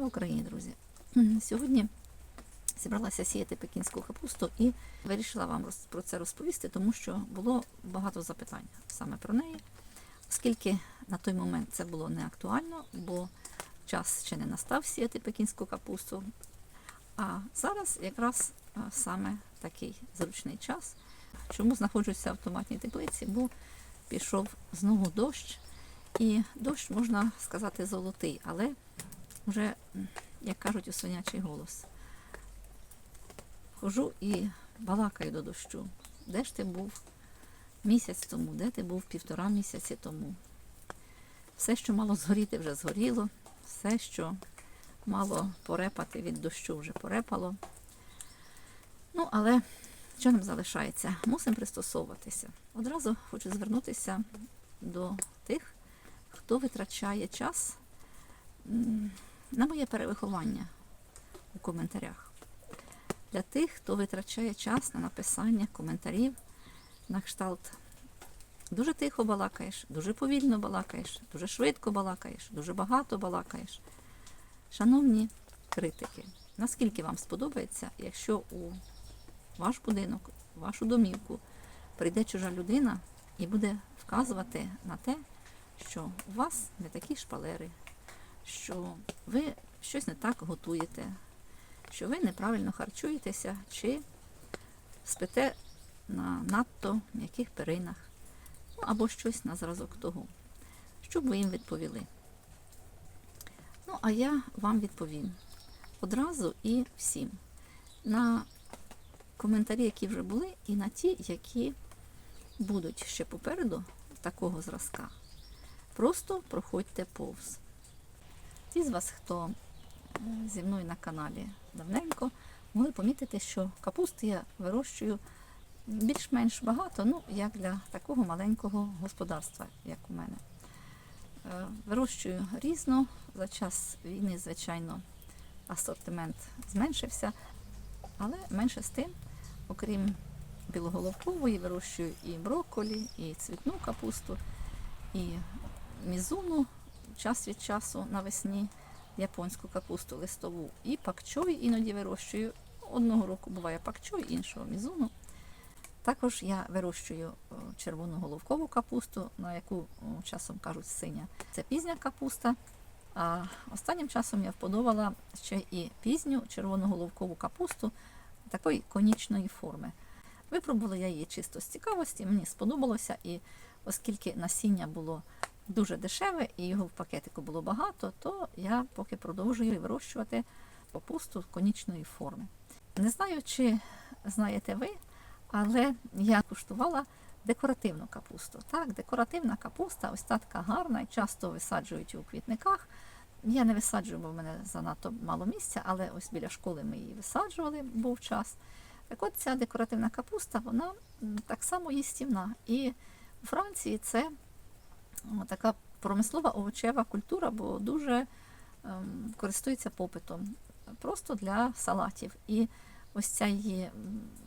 Слава Україні, друзі! Сьогодні зібралася сіяти пекінську капусту і вирішила вам про це розповісти, тому що було багато запитань саме про неї, оскільки на той момент це було не актуально, бо час ще не настав сіяти пекінську капусту. А зараз якраз саме такий зручний час. Чому знаходжуся в автоматній теплиці? Бо пішов знову дощ, і дощ, можна сказати, золотий, але вже, як кажуть, у свинячий голос. Хожу і балакаю до дощу. Де ж ти був місяць тому, де ти був півтора місяці тому? Все, що мало згоріти, вже згоріло, все, що мало порепати від дощу, вже порепало. Ну, але що нам залишається? Мусимо пристосовуватися. Одразу хочу звернутися до тих, хто витрачає час на моє перевиховання у коментарях. Для тих, хто витрачає час на написання коментарів на кшталт. Дуже тихо балакаєш, дуже повільно балакаєш, дуже швидко балакаєш, дуже багато балакаєш. Шановні критики, наскільки вам сподобається, якщо у ваш будинок, вашу домівку прийде чужа людина і буде вказувати на те, що у вас не такі шпалери, що ви щось не так готуєте, що ви неправильно харчуєтеся чи спите на надто м'яких перинах, ну, або щось на зразок того. Що б ви їм відповіли? Ну, а я вам відповім одразу і всім. На коментарі, які вже були, і на ті, які будуть ще попереду такого зразка. Просто проходьте повз. Ті з вас, хто зі мною на каналі давненько, могли помітити, що капусти я вирощую більш-менш багато, ну, як для такого маленького господарства, як у мене. Е, Вирощую різно. За час війни, звичайно, асортимент зменшився, але менше з тим, окрім білоголовкової, вирощую і брокколі, і цвітну капусту, і мізуну час від часу навесні японську капусту листову, і пакчой іноді вирощую. Одного року буває пакчой, іншого мізуну. Також я вирощую е, червону головкову капусту, на яку часом кажуть синя. Це пізня капуста. А останнім часом я вподобала ще і пізню червону головкову капусту такої конічної форми. Випробувала я її чисто з цікавості, мені сподобалося, і оскільки насіння було дуже дешеве і його в пакетику було багато, то я поки продовжую вирощувати капусту конічної форми. Не знаю, чи знаєте ви, але я куштувала декоративну капусту. Так, декоративна капуста, ось та така гарна, і часто висаджують у квітниках. Я не висаджую, бо в мене занадто мало місця, але ось біля школи ми її висаджували, був час. Так от ця декоративна капуста, вона так само їстівна. І у Франції це така промислова овочева культура, бо дуже ем, користується попитом просто для салатів. І ось ця її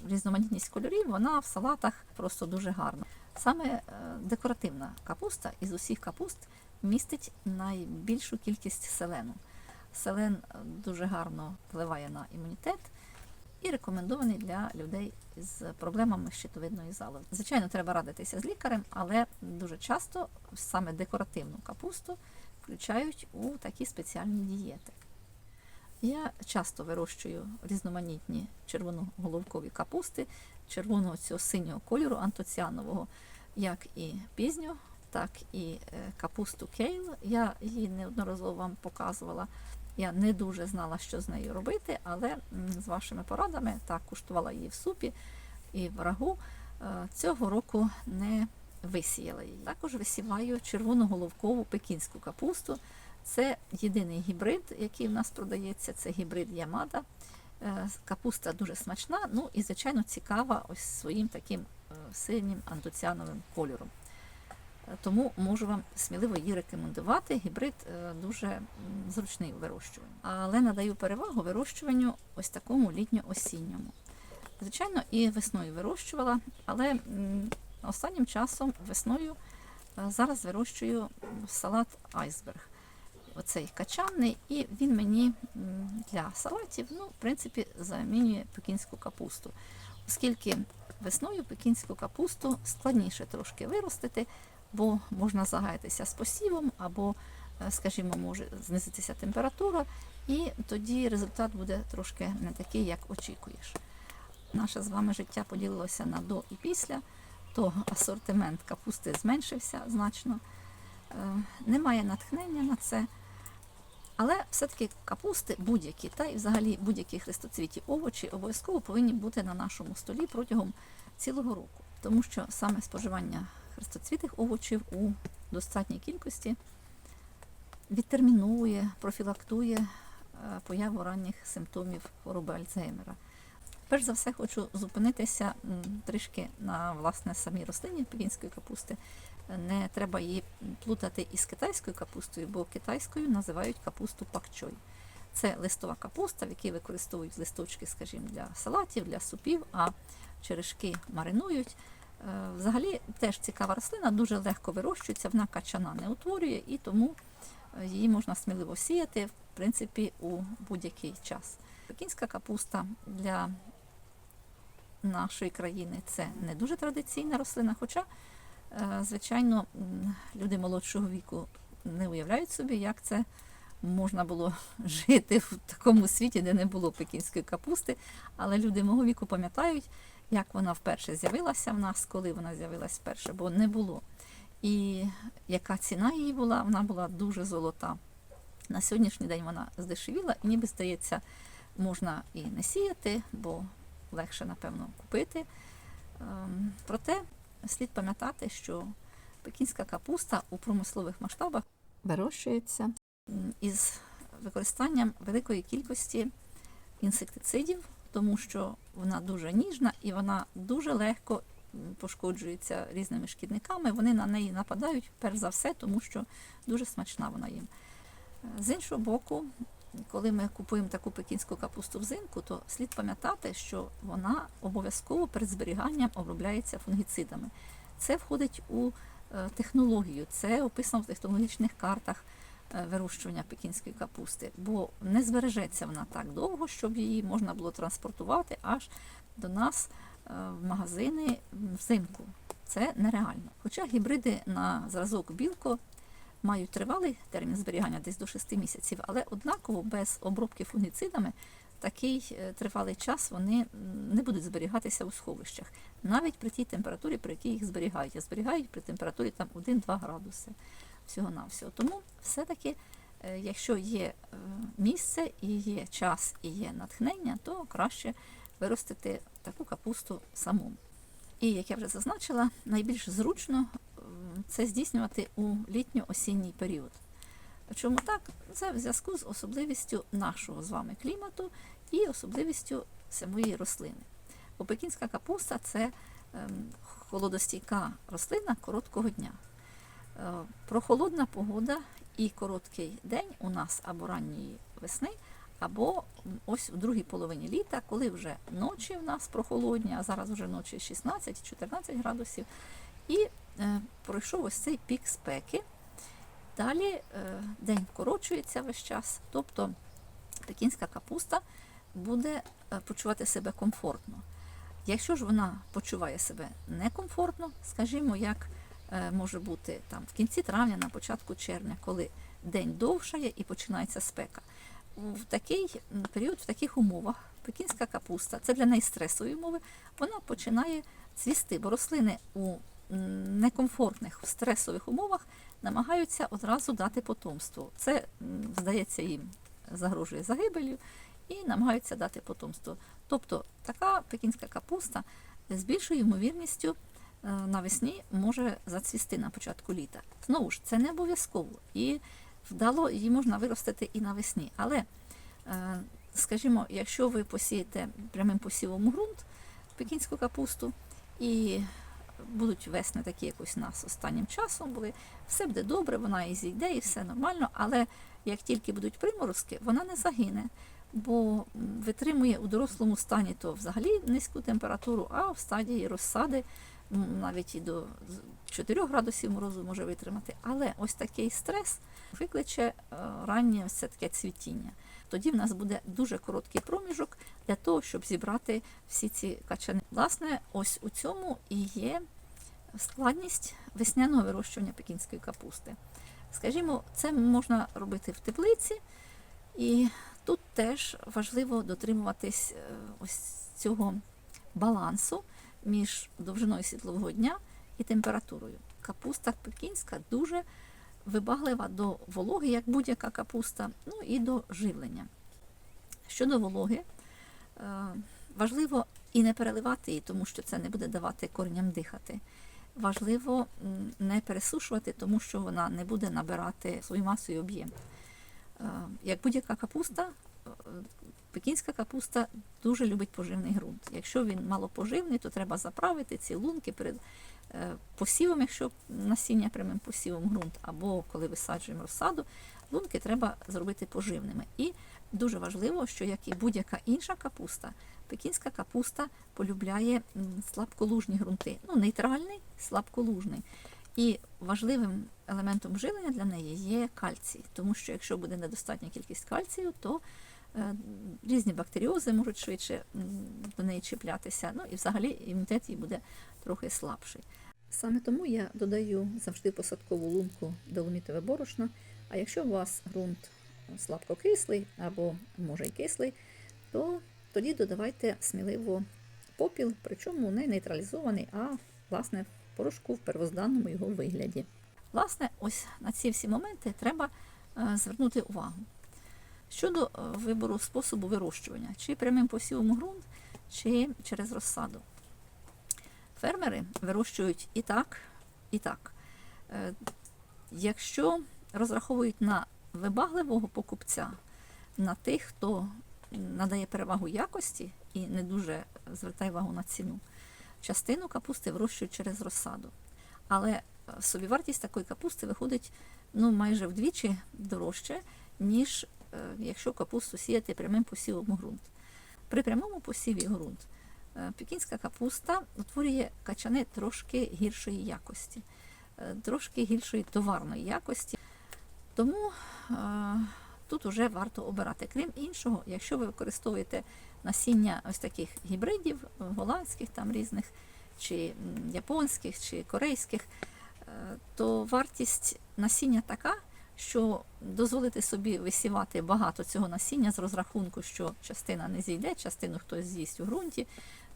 різноманітність кольорів, вона в салатах просто дуже гарна. Саме е, декоративна капуста із усіх капуст містить найбільшу кількість селену. Селен е, дуже гарно впливає на імунітет і рекомендований для людей з проблемами щитовидної залози. Звичайно, треба радитися з лікарем, але дуже часто саме декоративну капусту включають у такі спеціальні дієти. Я часто вирощую різноманітні червоноголовкові капусти, червоного цього синього кольору антоціанового, як і пізню, так і е, капусту кейл. Я її неодноразово вам показувала. Я не дуже знала, що з нею робити, але з вашими порадами так куштувала її в супі і в рагу. Е, Цього року не висіяла її. Також висіваю червоноголовкову пекінську капусту. Це єдиний гібрид, який в нас продається, це гібрид Ямада. Е, Капуста дуже смачна, ну і, звичайно, цікава ось своїм таким е, синім антоціановим кольором. Тому можу вам сміливо її рекомендувати. Гібрид е, дуже зручний у вирощуванні. Але надаю перевагу вирощуванню ось такому літньо-осінньому. Звичайно, і весною вирощувала, але останнім часом весною е, зараз вирощую салат айсберг. оцей качанний, і він мені для салатів, ну, в принципі, замінює пекінську капусту. Оскільки весною пекінську капусту складніше трошки виростити, бо можна загаятися з посівом, або, е, скажімо, може знизитися температура, і тоді результат буде трошки не такий, як очікуєш. Наше з вами життя поділилося на до і після, то асортимент капусти зменшився значно. Е, Немає натхнення на це. Але все-таки капусти будь-які, та й взагалі будь-які хрестоцвіті овочі обов'язково повинні бути на нашому столі протягом цілого року. Тому що саме споживання хрестоцвітих овочів у достатній кількості відтерміновує, профілактує е, появу ранніх симптомів хвороби Альцгеймера. Перш за все, хочу зупинитися трішки на власне самій рослині пекінської капусти. Не треба її плутати із китайською капустою, бо китайською називають капусту пакчой. Це листова капуста, в якій використовують листочки, скажімо, для салатів, для супів, а черешки маринують. Е, Взагалі теж цікава рослина, дуже легко вирощується, вона качана не утворює, і тому е, її можна сміливо сіяти, в принципі, у будь-який час. Пекінська капуста для нашої країни це не дуже традиційна рослина, хоча, е, звичайно, люди молодшого віку не уявляють собі, як це можна було жити в такому світі, де не було пекінської капусти. Але люди мого віку пам'ятають, як вона вперше з'явилася в нас, коли вона з'явилася вперше, бо не було. І яка ціна її була, вона була дуже золота. На сьогоднішній день вона здешевіла, і ніби здається, можна і не сіяти, бо легше, напевно, купити. Ем, Проте слід пам'ятати, що пекінська капуста у промислових масштабах вирощується із використанням великої кількості інсектицидів, тому що вона дуже ніжна і вона дуже легко пошкоджується різними шкідниками. Вони на неї нападають перш за все, тому що дуже смачна вона їм. З іншого боку, коли ми купуємо таку пекінську капусту взимку, то слід пам'ятати, що вона обов'язково перед зберіганням обробляється фунгіцидами. Це входить у е, технологію, це описано в технологічних картах вирощування пекінської капусти, бо не збережеться вона так довго, щоб її можна було транспортувати аж до нас е, в магазини взимку. Це нереально. Хоча гібриди на зразок білко мають тривалий термін зберігання десь до 6 місяців, але однаково без обробки фунгіцидами такий е, тривалий час вони не будуть зберігатися у сховищах, навіть при тій температурі, при якій їх зберігають. Зберігають при температурі там 1-2 градуси всього-навсього. Тому все-таки, е, якщо є е, місце і є час, і є натхнення, то краще виростити таку капусту самому. І як я вже зазначила, найбільш зручно це здійснювати у літньо-осінній період. Чому так? Це в зв'язку з особливістю нашого з вами клімату і особливістю самої рослини. Бо пекінська капуста це ем, холодостійка рослина короткого дня. Е, Прохолодна погода і короткий день у нас або ранньої весни, або ось у другій половині літа, коли вже ночі в нас прохолодні, а зараз вже ночі 16-14 градусів, і е, пройшов ось цей пік спеки. Далі е, день вкорочується весь час, тобто пекінська капуста буде почувати себе комфортно. Якщо ж вона почуває себе некомфортно, скажімо, як може бути там в кінці травня, на початку червня, коли день довшає і починається спека. В такий період, в таких умовах, пекінська капуста, це для неї стресові умови, вона починає цвісти, бо рослини у некомфортних, в стресових умовах намагаються одразу дати потомство. Це, здається, їм загрожує загибелью і намагаються дати потомство. Тобто така пекінська капуста з більшою ймовірністю е, навесні може зацвісти на початку літа. Знову ж, це не обов'язково. І вдало її можна виростити і навесні. Але, е, скажімо, якщо ви посієте прямим посівом ґрунт пекінську капусту і будуть весни такі якось у нас останнім часом були, все буде добре, вона і зійде, і все нормально, але як тільки будуть приморозки, вона не загине, бо витримує у дорослому стані то взагалі низьку температуру, а в стадії розсади м, навіть і до 4 градусів морозу може витримати. Але ось такий стрес викличе е, раннє це таке цвітіння. Тоді в нас буде дуже короткий проміжок для того, щоб зібрати всі ці качани. Власне, ось у цьому і є складність весняного вирощування пекінської капусти. Скажімо, це можна робити в теплиці, і тут теж важливо дотримуватись е, ось цього балансу між довжиною світлового дня і температурою. Капуста пекінська дуже вибаглива до вологи, як будь-яка капуста, ну і до живлення. Щодо вологи, е, важливо і не переливати її, тому що це не буде давати кореням дихати. Важливо не пересушувати, тому що вона не буде набирати свою масу і об'єм. Е, Як будь-яка капуста, е, пекінська капуста дуже любить поживний ґрунт. Якщо він малопоживний, то треба заправити ці лунки перед е, посівом, якщо насіння прямим посівом ґрунт, або коли висаджуємо розсаду, лунки треба зробити поживними. І дуже важливо, що як і будь-яка інша капуста, пекінська капуста полюбляє слабколужні ґрунти. Ну, нейтральний, слабколужний. І важливим елементом живлення для неї є кальцій, тому що якщо буде недостатня кількість кальцію, то різні бактеріози можуть швидше до неї чіплятися. Ну і взагалі імунітет їй буде трохи слабший. Саме тому я додаю завжди посадкову лунку доломітове борошно. А якщо у вас ґрунт слабкокислий або може й кислий, то тоді додавайте сміливо попіл, причому не нейтралізований, а власне в порошку в первозданному його вигляді. Власне, ось на ці всі моменти треба е, звернути увагу. Щодо е, вибору способу вирощування, чи прямим посівом ґрунт, чи через розсаду. Фермери вирощують і так, і так. Е, Якщо розраховують на вибагливого покупця, на тих, хто надає перевагу якості і не дуже звертає увагу на ціну, частину капусти вирощують через розсаду. Але е, собівартість такої капусти виходить ну, майже вдвічі дорожче, ніж якщо капусту сіяти прямим посівом у ґрунт. При прямому посіві ґрунт е, пекінська капуста утворює качани трошки гіршої якості, е, трошки гіршої товарної якості. Тому е, тут вже варто обирати. Крім іншого, якщо ви використовуєте насіння ось таких гібридів, е, голландських там різних, чи японських, чи корейських, е, то вартість насіння така, що дозволити собі висівати багато цього насіння з розрахунку, що частина не зійде, частину хтось з'їсть у ґрунті,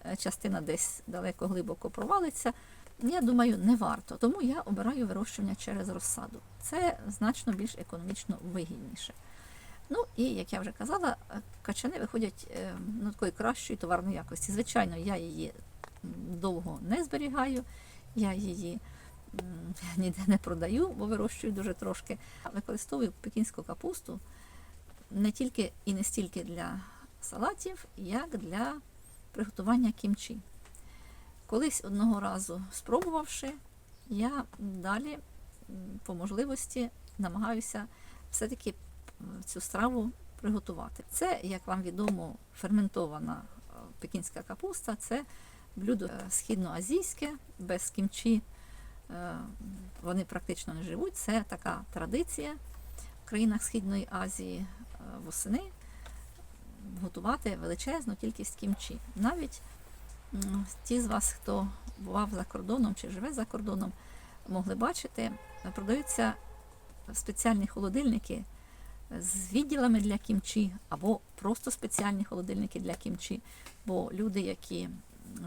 е, частина десь далеко глибоко провалиться. Я думаю, не варто. Тому я обираю вирощування через розсаду. Це значно більш економічно вигідніше. Ну і як я вже казала, качани виходять е, ну, такої кращої товарної якості. Звичайно, я її довго не зберігаю, я її ніде не продаю, бо вирощую дуже трошки. Використовую пекінську капусту не тільки і не стільки для салатів, як для приготування кімчі. Колись одного разу спробувавши, я далі по можливості намагаюся все-таки цю страву приготувати. Це, як вам відомо, ферментована е, пекінська капуста, це блюдо е, східноазійське, без кімчі вони практично не живуть. Це така традиція в країнах Східної Азії е, восени готувати величезну кількість кімчі. Навіть ті з вас, хто бував за кордоном чи живе за кордоном, могли бачити, е, продаються спеціальні холодильники з відділами для кімчі, або просто спеціальні холодильники для кімчі. Бо люди, які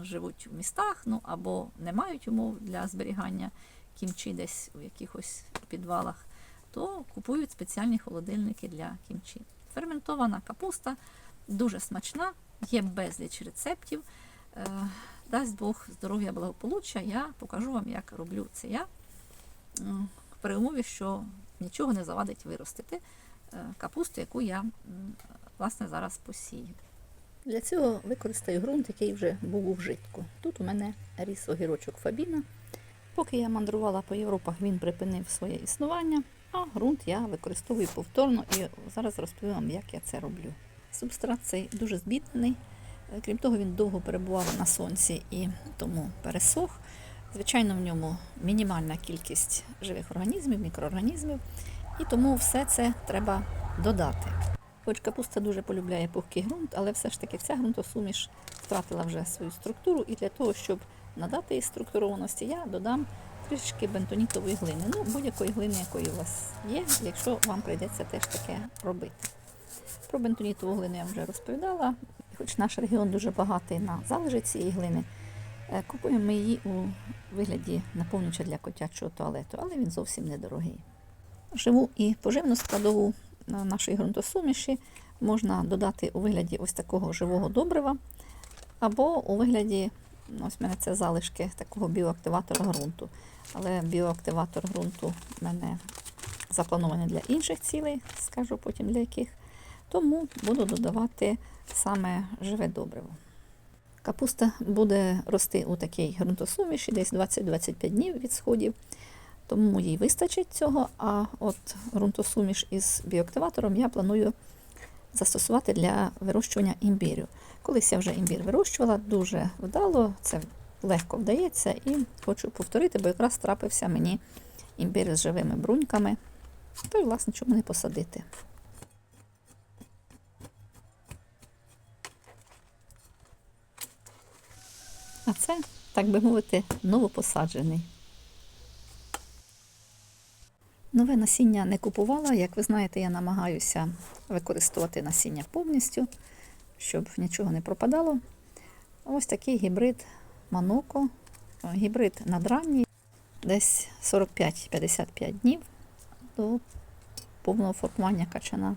живуть в містах, ну або не мають умов для зберігання кімчі десь у якихось підвалах, то купують спеціальні холодильники для кімчі. Ферментована капуста дуже смачна, є безліч рецептів. Е, Дасть Бог здоров'я благополуччя, я покажу вам, як роблю це я. При умові, що нічого не завадить виростити е, капусту, яку я власне зараз посію. Для цього використаю ґрунт, який вже був у вжитку. Тут у мене ріс огірочок Фабіна. Поки я мандрувала по Європах, він припинив своє існування, а ґрунт я використовую повторно і зараз розповім вам, як я це роблю. Субстрат цей дуже збіднений, Е, крім того, він довго перебував на сонці і тому пересох. Звичайно, в ньому мінімальна кількість живих організмів, мікроорганізмів, і тому все це треба додати. Хоч капуста дуже полюбляє пухкий ґрунт, але все ж таки ця ґрунтосуміш втратила вже свою структуру, і для того, щоб надати їй структурованості, я додам трішки бентонітової глини. Ну, будь-якої глини, якої у вас є, якщо вам прийдеться теж таке робити. Про бентонітову глину я вже розповідала. Хоч наш регіон дуже багатий на залежі цієї глини, е, купуємо ми її у вигляді наповнювача для котячого туалету, але він зовсім недорогий. Живу і поживну складову нашої ґрунтосуміші можна додати у вигляді ось такого живого добрива, або у вигляді, ну, ось в мене це залишки такого біоактиватора ґрунту. Але біоактиватор ґрунту в мене запланований для інших цілей, скажу потім для яких. Тому буду додавати саме живе добриво. Капуста буде рости у такій ґрунтосуміші, десь 20-25 днів від сходів, тому їй вистачить цього. А от ґрунтосуміш із біоактиватором я планую застосувати для вирощування імбірю. Колись я вже імбір вирощувала, дуже вдало, це легко вдається, і хочу повторити, бо якраз трапився мені імбір з живими бруньками. То й, власне, чому не посадити. А це, так би мовити, новопосаджений. Нове насіння не купувала. Як ви знаєте, я намагаюся використовувати насіння повністю, щоб нічого не пропадало. Ось такий гібрид Маноко. Гібрид надранній, десь 45-55 днів до повного формування качана.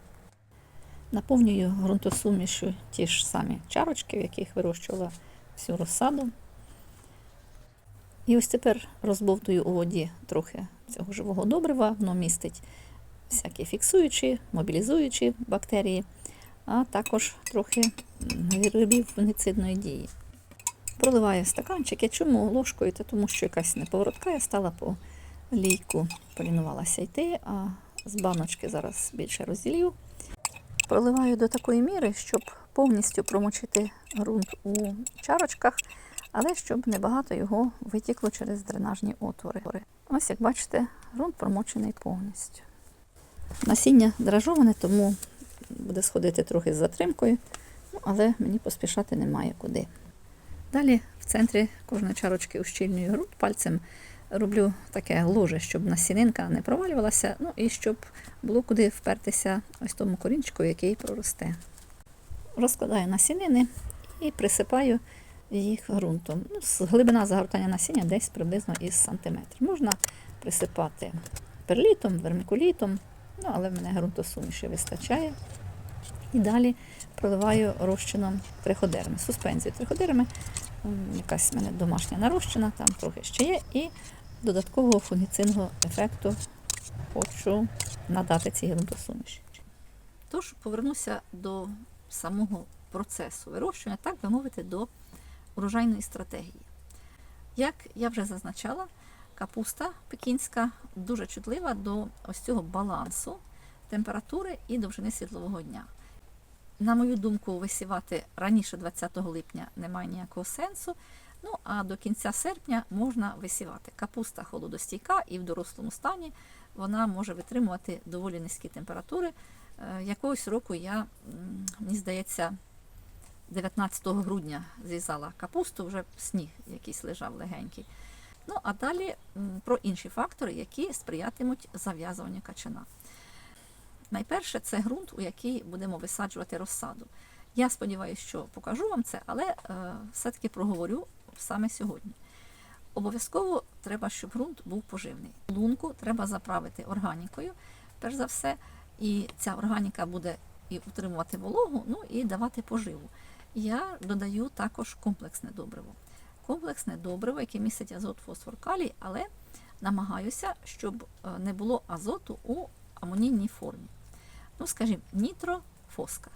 Наповнюю ґрунтосумішю ті ж самі чарочки, в яких вирощувала всю розсаду. І ось тепер розбовтую у воді трохи цього живого добрива, воно містить всякі фіксуючі, мобілізуючі бактерії, а також трохи грибів фунгіцидної дії. Проливаю стаканчики. Чому ложкою? Та тому що якась неповоротка, я стала по лійку, полінувалася йти, а з баночки зараз більше розділів. Проливаю до такої міри, щоб повністю промочити ґрунт у чарочках, але щоб небагато його витікло через дренажні отвори. Ось як бачите, ґрунт промочений повністю. Насіння дражоване, тому буде сходити трохи з затримкою, ну, але мені поспішати немає куди. Далі в центрі кожної чарочки ущільнюю ґрунт пальцем роблю таке ложе, щоб насінинка не провалювалася, ну і щоб було куди впертися ось тому корінчику, який проросте. Розкладаю насінини і присипаю їх ґрунтом. Ну, глибина загортання насіння десь приблизно із сантиметр. Можна присипати перлітом, вермикулітом, ну, але в мене ґрунтосуміші вистачає. І далі проливаю розчином триходерми, суспензію триходерми. Якась в мене домашня нарощена, там трохи ще є. І додаткового фунгіцидного ефекту хочу надати цій ґрунтосуміші. Тож повернуся до самого процесу вирощування, так би мовити, до урожайної стратегії. Як я вже зазначала, капуста пекінська дуже чутлива до ось цього балансу температури і довжини світлового дня. На мою думку, висівати раніше 20 липня немає ніякого сенсу. Ну а до кінця серпня можна висівати. Капуста холодостійка і в дорослому стані вона може витримувати доволі низькі температури. Е, Якогось року я, мені здається, 19 грудня зрізала капусту, вже сніг якийсь лежав легенький. Ну а далі про інші фактори, які сприятимуть зав'язуванню качана. Найперше це ґрунт, у який будемо висаджувати розсаду. Я сподіваюся, що покажу вам це, але е, все-таки проговорю саме сьогодні. Обов'язково треба, щоб ґрунт був поживний. Лунку треба заправити органікою, перш за все, і ця органіка буде і утримувати вологу, ну і давати поживу. Я додаю також комплексне добриво. Комплексне добриво, яке містить азот, фосфор, калій, але намагаюся, щоб е, не було азоту у амонійній формі. Ну, скажімо, нітрофоска.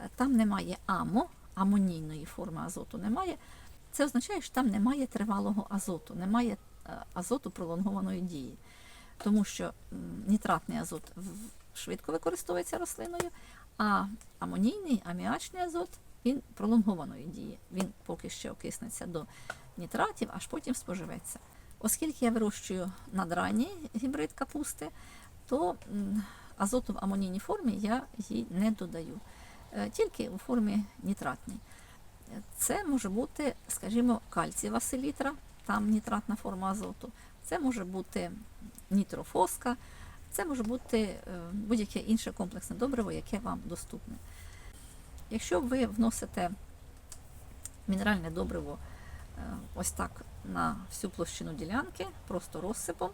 Е, Там немає амо, амонійної форми азоту немає. Це означає, що там немає тривалого азоту, немає е, азоту пролонгованої дії. Тому що нітратний азот швидко використовується рослиною, а амонійний, аміачний азот він пролонгованої дії. Він поки ще окиснеться до нітратів, аж потім споживеться. Оскільки я вирощую надранній гібрид капусти, то азоту в амонійній формі я їй не додаю, е, тільки у формі нітратній. Це може бути, скажімо, кальцієва селітра, там нітратна форма азоту. Це може бути нітрофоска, це може бути е, будь-яке інше комплексне добриво, яке вам доступне. Якщо ви вносите мінеральне добриво е, ось так на всю площину ділянки, просто розсипом,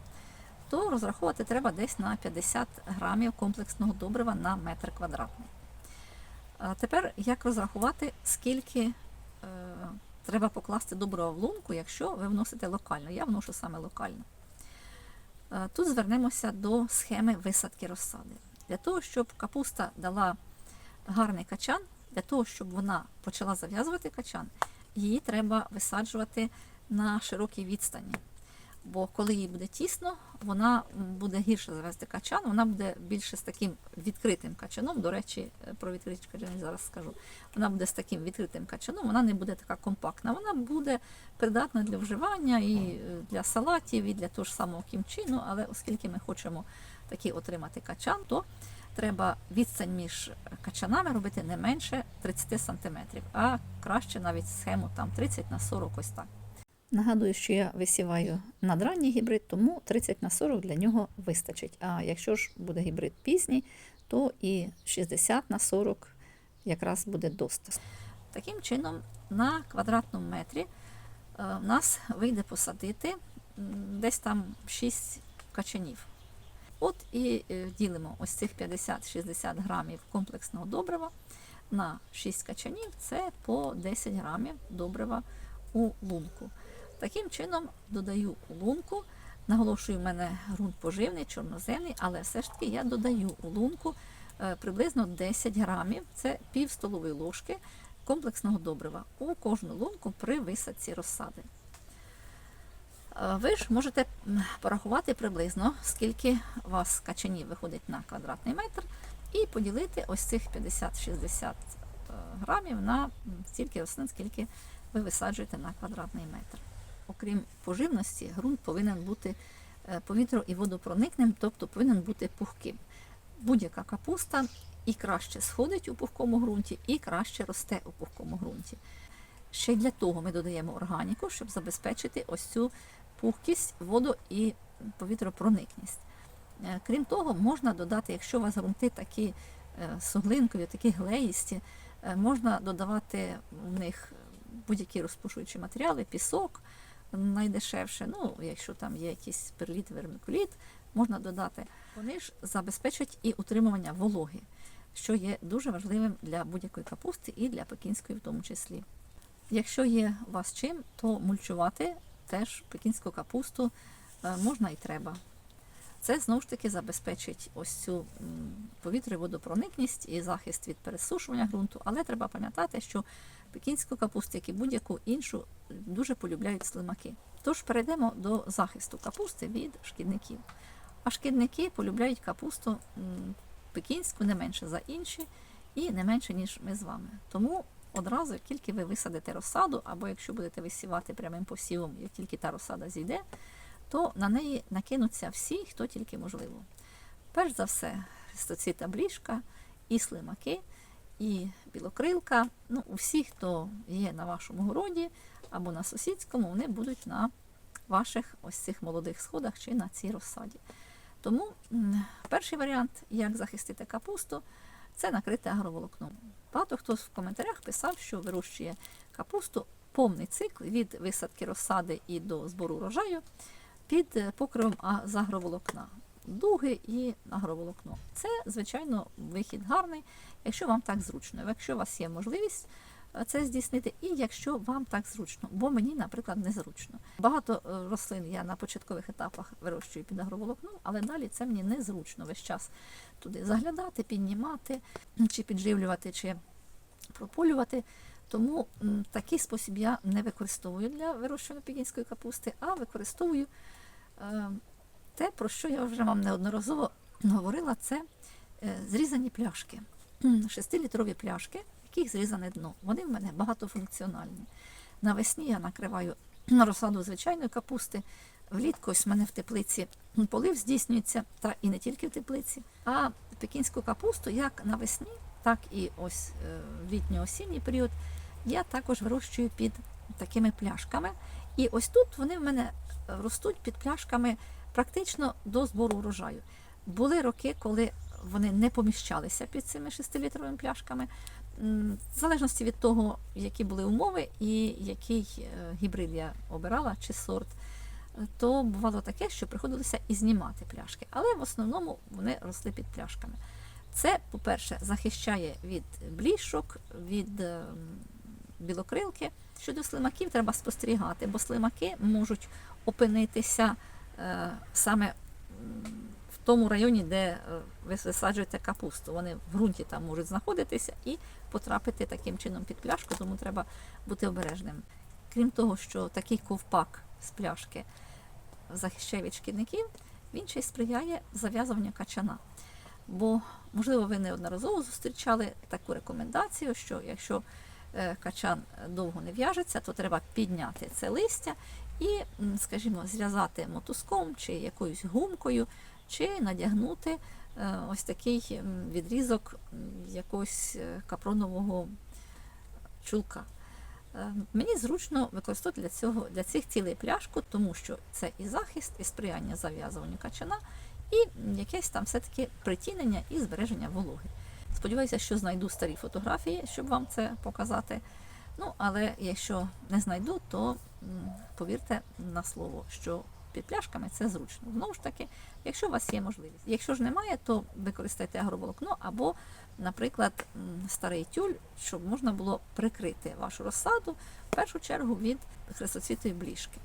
то розраховувати треба десь на 50 грамів комплексного добрива на метр квадратний. А тепер як розрахувати, скільки е, треба покласти добрива в лунку, якщо ви вносите локально. Я вношу саме локально. Е, Тут звернемося до схеми висадки розсади. Для того, щоб капуста дала гарний качан, для того, щоб вона почала зав'язувати качан, її треба висаджувати на широкій відстані. Бо коли їй буде тісно, вона буде гірше завести качан, вона буде більше з таким відкритим качаном. До речі, е, про відкриті качани зараз скажу. Вона буде з таким відкритим качаном, вона не буде така компактна, вона буде придатна для вживання і е, для салатів, і для того ж самого кімчину. Але оскільки ми хочемо такий отримати качан, то треба відстань між качанами робити не менше 30 см, а краще навіть схему там 30 на 40 ось так. Нагадую, що я висіваю надранній гібрид, тому 30 на 40 для нього вистачить. А якщо ж буде гібрид пізній, то і 60 на 40 якраз буде доста. Таким чином, на квадратному метрі е, в нас вийде посадити десь там 6 качанів. От і е, ділимо ось цих 50-60 грамів комплексного добрива на 6 качанів, це по 10 грамів добрива у лунку. Таким чином додаю у лунку. Наголошую, в мене ґрунт поживний, чорноземний, але все ж таки я додаю у лунку е, приблизно 10 грамів, це пів столової ложки комплексного добрива у кожну лунку при висадці розсади. Е, Ви ж можете порахувати приблизно, скільки у вас качанів виходить на квадратний метр, і поділити ось цих 50-60 е, грамів на стільки рослин, скільки ви висаджуєте на квадратний метр. Окрім поживності, ґрунт повинен бути е, повітро і водопроникним, тобто повинен бути пухким. Будь-яка капуста і краще сходить у пухкому ґрунті, і краще росте у пухкому ґрунті. Ще й для того ми додаємо органіку, щоб забезпечити ось цю пухкість, воду і повітропроникність. Е, Крім того, можна додати, якщо у вас ґрунти такі е, суглинкові, такі глеїсті, е, можна додавати в них будь-які розпушуючі матеріали, пісок найдешевше. Ну, якщо там є якийсь перліт, вермикуліт, можна додати. Вони ж забезпечать і утримування вологи, що є дуже важливим для будь-якої капусти і для пекінської в тому числі. Якщо є у вас чим, то мульчувати теж пекінську капусту е, можна і треба. Це знову ж таки забезпечить ось цю повітря, водопроникність і захист від пересушування ґрунту. Але треба пам'ятати, що пекінську капусту, як і будь-яку іншу, дуже полюбляють слимаки. Тож перейдемо до захисту капусти від шкідників. А шкідники полюбляють капусту пекінську не менше за інші і не менше, ніж ми з вами. Тому одразу, як тільки ви висадите розсаду, або якщо будете висівати прямим посівом, як тільки та розсада зійде, то на неї накинуться всі, хто тільки можливо. Перш за все, хрестоцита бліжка, і слимаки, і білокрилка. Ну, усі, хто є на вашому городі або на сусідському, вони будуть на ваших ось цих молодих сходах чи на цій розсаді. Тому перший варіант, як захистити капусту, це накрити агроволокном. Багато хто в коментарях писав, що вирощує капусту повний цикл від висадки розсади і до збору урожаю під е, покривом загроволокна. Дуги і агроволокно. Це, звичайно, вихід гарний, якщо вам так зручно. Якщо у вас є можливість це здійснити, і якщо вам так зручно, бо мені, наприклад, незручно. Багато е, рослин я на початкових етапах вирощую під агроволокном, але далі це мені незручно весь час туди заглядати, піднімати, чи підживлювати, чи прополювати. Тому такий спосіб я не використовую для вирощування пекінської капусти, а використовую е, те, про що я вже вам неодноразово говорила, це е, зрізані пляшки. 6-літрові пляшки, яких зрізане дно. Вони в мене багатофункціональні. Навесні я накриваю розсаду звичайної капусти. Влітку ось в мене в теплиці полив здійснюється, та і не тільки в теплиці. А пекінську капусту як навесні, так і ось е, в літньо-осінній період я також вирощую під такими пляшками. І ось тут вони в мене ростуть під пляшками практично до збору урожаю. Були роки, коли вони не поміщалися під цими 6-літровими пляшками. В залежності від того, які були умови і який е, гібрид я обирала чи сорт, е, то бувало таке, що приходилося і знімати пляшки. Але в основному вони росли під пляшками. Це, по-перше, захищає від блішок, від е, білокрилки. Щодо слимаків треба спостерігати, бо слимаки можуть опинитися саме в тому районі, де ви висаджуєте капусту. Вони в ґрунті там можуть знаходитися і потрапити таким чином під пляшку, тому треба бути обережним. Крім того, що такий ковпак з пляшки захищає від шкідників, він ще й сприяє зав'язуванню качана. Бо, можливо, ви неодноразово зустрічали таку рекомендацію, що якщо е, качан довго не в'яжеться, то треба підняти це листя і, скажімо, зв'язати мотузком чи якоюсь гумкою, чи надягнути ось такий відрізок якогось е, капронового чулка. Е, Мені зручно використовувати для цього для цих цілей пляшку, тому що це і захист, і сприяння зав'язуванню качана, і якесь там все-таки притінення і збереження вологи. Сподіваюся, що знайду старі фотографії, щоб вам це показати. Ну, але якщо не знайду, то повірте на слово, що під пляшками це зручно. Знову ж таки, якщо у вас є можливість. Якщо ж немає, то використайте агроволокно або, наприклад, старий тюль, щоб можна було прикрити вашу розсаду в першу чергу від хрестоцвітої бліжки.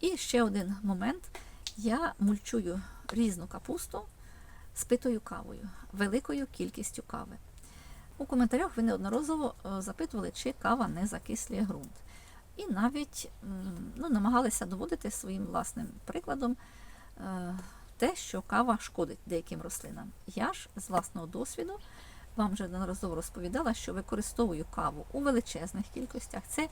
І ще один момент. Я мульчую різну капусту з питою кавою, великою кількістю кави. У коментарях ви неодноразово е, запитували, чи кава не закислює ґрунт. І навіть ну, намагалися доводити своїм власним прикладом е, те, що кава шкодить деяким рослинам. Я ж з власного досвіду вам вже неодноразово розповідала, що використовую каву у величезних кількостях. Це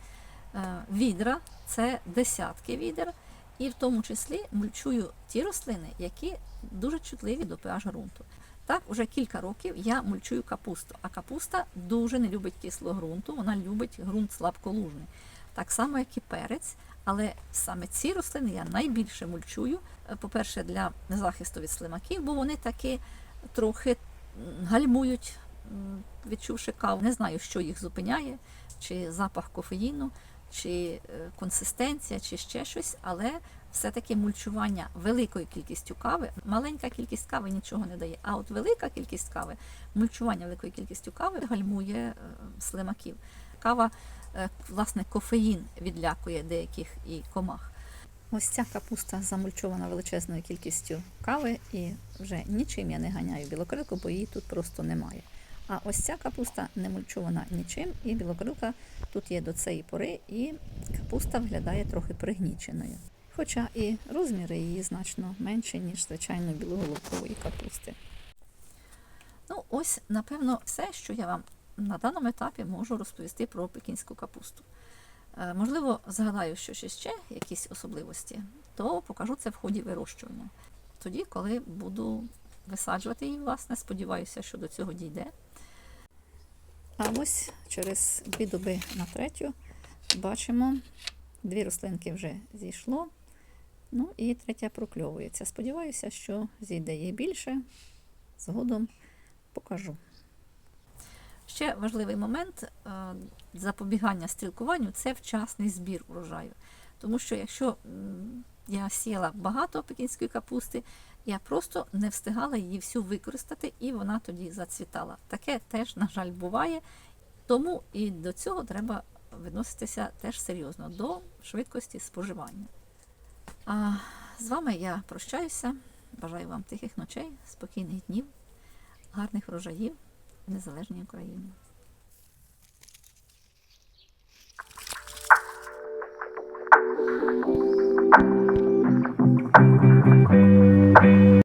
е, відра, це десятки відер, і в тому числі мульчую ті рослини, які дуже чутливі до pH ґрунту. Так, уже кілька років я мульчую капусту, а капуста дуже не любить кислого ґрунту, вона любить ґрунт слабколужний. Так само, як і перець, але саме ці рослини я найбільше мульчую. Е, По-перше, для захисту від слимаків, бо вони таки трохи гальмують, відчувши каву. Не знаю, що їх зупиняє, чи запах кофеїну, чи е, консистенція, чи ще щось, але все-таки мульчування великою кількістю кави, маленька кількість кави нічого не дає. А от велика кількість кави, мульчування великою кількістю кави гальмує е, слимаків. Кава, власне, кофеїн відлякує деяких і комах. Ось ця капуста замульчована величезною кількістю кави, і вже нічим я не ганяю білокрилку, бо її тут просто немає. А ось ця капуста не мульчована нічим, і білокрилка тут є до цієї пори, і капуста виглядає трохи пригніченою. Хоча і розміри її значно менші, ніж звичайно білоголовкової капусти. Ну, ось, напевно, все, що я вам на даному етапі можу розповісти про пекінську капусту. Е, Можливо, згадаю, що ще якісь особливості, то покажу це в ході вирощування. Тоді, коли буду висаджувати її, власне, сподіваюся, що до цього дійде. А ось через дві доби на третю бачимо, дві рослинки вже зійшло. Ну і третя прокльовується. Сподіваюся, що зійде її більше. Згодом покажу. Ще важливий момент е, запобігання стрілкуванню це вчасний збір урожаю. Тому що якщо я сіяла багато пекінської капусти, я просто не встигала її всю використати, і вона тоді зацвітала. Таке теж, на жаль, буває. Тому і до цього треба відноситися теж серйозно до швидкості споживання. А з вами я прощаюся. Бажаю вам тихих ночей, спокійних днів, гарних врожаїв незалежній Україні.